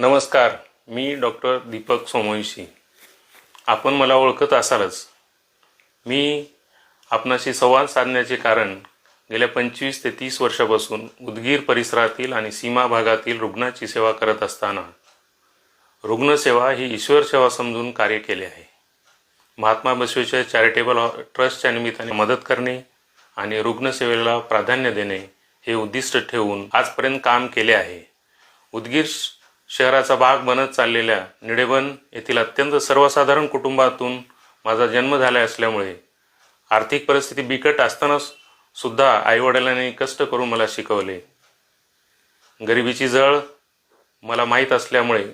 नमस्कार मी डॉक्टर दीपक सोमवंशी आपण मला ओळखत असालच. मी आपणाशी संवाद साधण्याचे कारण गेल्या पंचवीस ते तीस वर्षापासून उदगीर परिसरातील आणि सीमा भागातील रुग्णाची सेवा करत असताना रुग्णसेवा ही ईश्वर सेवा समजून कार्य केले आहे. महात्मा बसवेच्या चॅरिटेबल ट्रस्टच्या निमित्ताने मदत करणे आणि रुग्णसेवेला प्राधान्य देणे हे उद्दिष्ट ठेवून आजपर्यंत काम केले आहे. उदगीर शहराचा भाग बनत चाललेल्या निडेबन येथील अत्यंत सर्वसाधारण कुटुंबातून माझा जन्म झाला असल्यामुळे आर्थिक परिस्थिती बिकट असताना सुद्धा आईवडिलांनी कष्ट करून मला शिकवले. गरिबीची जळ मला माहीत असल्यामुळे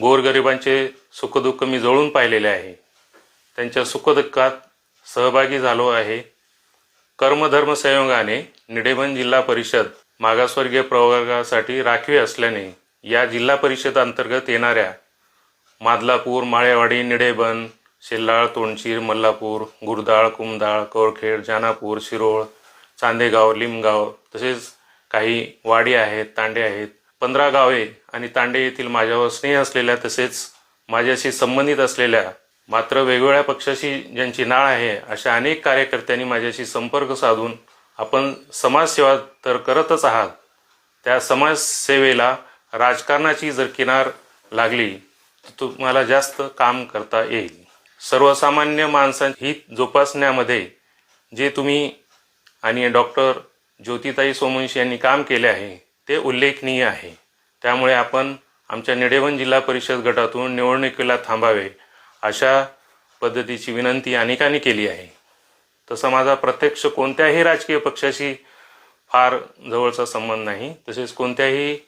गोरगरिबांचे सुखदुःख मी जवळून पाहिलेले आहे. त्यांच्या सुखदुःखात सहभागी झालो आहे. कर्मधर्म संयोगाने निडेबन जिल्हा परिषद मागासवर्गीय प्रवर्गासाठी राखीव असल्याने या जिल्हा परिषद अंतर्गत येणाऱ्या मादलापूर माळेवाडी निडेबन शेल्लाळ तोंडशीर मल्लापूर गुरदाळ कुमदाळ कोरखेड जानापूर शिरोळ चांदेगाव लिमगाव तसेच काही वाडी आहेत तांडे आहेत. पंधरा गावे आणि तांडे येथील माझ्यावर स्नेह असलेल्या तसेच माझ्याशी संबंधित असलेल्या मात्र वेगवेगळ्या पक्षाशी ज्यांची नाळ आहे अशा अनेक कार्यकर्त्यांनी माझ्याशी संपर्क साधून आपण समाजसेवा तर करतच आहात. त्या समाजसेवेला राजकारणाची जर किनार लागली तर तुम्हाला जास्त काम करता येईल. सर्वसामान्य माणसांची हित जोपासण्यामध्ये जे तुम्ही आणि डॉक्टर ज्योतिताई सोमवंशी यांनी काम केले आहे ते उल्लेखनीय आहे. त्यामुळे आपण आमच्या निडेवन जिल्हा परिषद गटातून निवडणुकीला थांबावे अशा पद्धतीची विनंती अनेकांनी केली आहे. तसा माझा प्रत्यक्ष कोणत्याही राजकीय पक्षाशी फार जवळचा संबंध नाही. तसेच कोणत्याही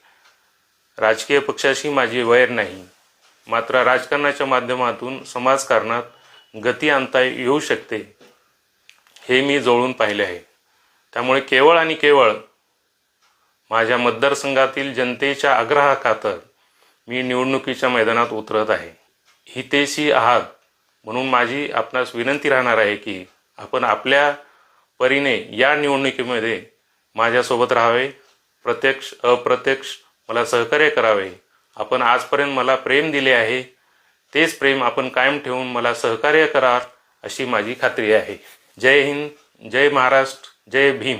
राजकीय पक्षाशी माझी वैर नाही. मात्र राजकारणाच्या माध्यमातून समाजकारणात गती आणता येऊ शकते हे मी जवळून पाहिले आहे. त्यामुळे केवळ आणि केवळ माझ्या मतदारसंघातील जनतेच्या आग्रहाखातर मी निवडणुकीच्या मैदानात उतरत आहे. हितेशी आहात म्हणून माझी आपणास विनंती राहणार आहे की आपण आपल्या परीने या निवडणुकीमध्ये माझ्यासोबत राहावे. प्रत्यक्ष अप्रत्यक्ष मला सहकार्य करावे. आपण आजपर्यंत मला प्रेम दिले आहे. तेच प्रेम आपण कायम ठेवून मला सहकार्य करार अशी माझी खात्री आहे. जय हिंद जय महाराष्ट्र जय भीम.